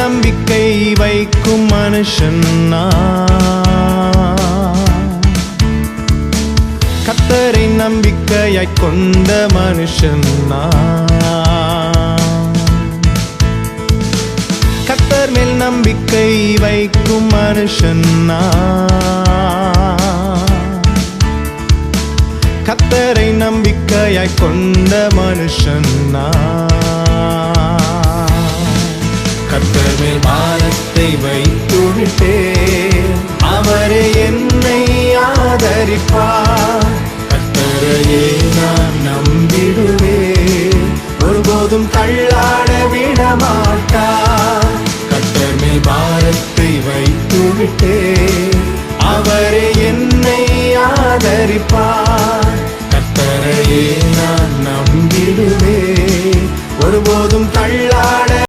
நம்பிக்கை வைக்கும் மனுஷன் கத்தரை நம்பிக்கையாய் கொண்ட மனுஷன் கத்தர் மேல் நம்பிக்கை வைக்கும் மனுஷன் கத்தரை நம்பிக்கையாய் கொண்ட மனுஷன் மேல் பாரத்தை வைத்துவிட்டேன். அவரே என்னை ஆதரிப்பார். கத்தரையே நான் நம்பிடுவேன். ஒருபோதும் தள்ளாட விட மாட்டார் கத்தர் மேல் பாரத்தை வைத்துவிட்டேன். அவரே என்னை ஆதரிப்பார். கத்தரையே நான் நம்பிடுவேன். ஒருபோதும் தள்ளாட